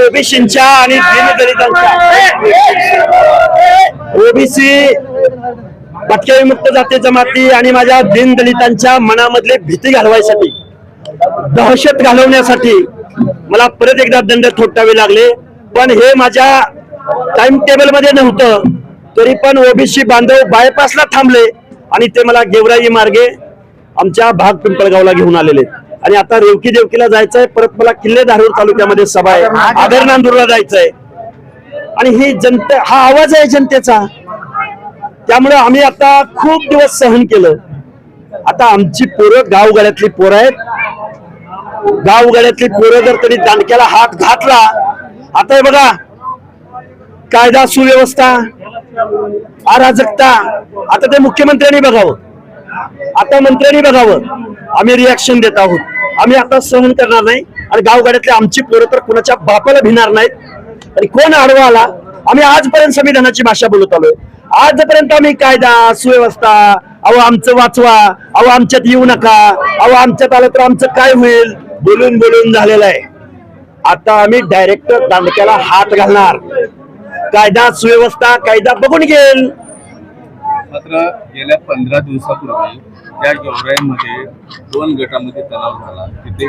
ओबीसींच्या आणि दिनदलितांच्या ओबीसी भटक्या विमुक्त जाती जमाती आणि माझ्या दीनदलितांच्या मनामधली भीती घालवायसाठी दहशत घालवण्यासाठी मला परत एकदा दंड थोटावे लागले. पण हे माझ्या टाइम टेबलमध्ये नव्हतं तरी पण ओबीसी बांधव बायपासला थांबले आणि ते मला गेवराई मार्गे आमच्या भाग पिंपळगावला घेऊन आलेले. आणि आता रेवकी देवकीला जायचंय परत मला किल्ले धारूर तालुक्यामध्ये सभा आहे. आदर नांदूरला जायचंय. आणि ही जनते हा आवाज आहे जनतेचा. त्यामुळे आम्ही आता खूप दिवस सहन केलं. आता आमची पोरं गावगाड्यातली पोरं आहेत. गावगाड्यातली पोरं जर तरी दांडक्याला हात घातला आता हे बघा कायदा सुव्यवस्था अराजकता आता ते मुख्यमंत्र्यांनी बघावं. आता मंत्र्यांनी बघावं. आम्ही रिॲक्शन देत आहोत. आम्ही आता सहन करणार नाही आणि गावगाड्यातले आमची पोरं तर कुणाच्या बापाला भिणार नाहीत. आणि कोण आडवा आला? आम्ही आजपर्यंत संविधानाची भाषा बोलत आलोय. आजपर्यंत आम्ही कायदा सुव्यवस्था अहो आमचं वाचवा अहो आमच्यात येऊ नका अहो आमच्यात आलं तर आमचं काय होईल? बोलून बोलून झालेलं आहे. आता आम्ही डायरेक्ट दांडक्याला हात घालणार. कायदा सुव्यवस्था कायदा बघून घेईल. मात्र गेल्या पंधरा दिवसापूर्वी त्या गेवराईमध्ये दोन गटामध्ये तणाव झाला. तिथे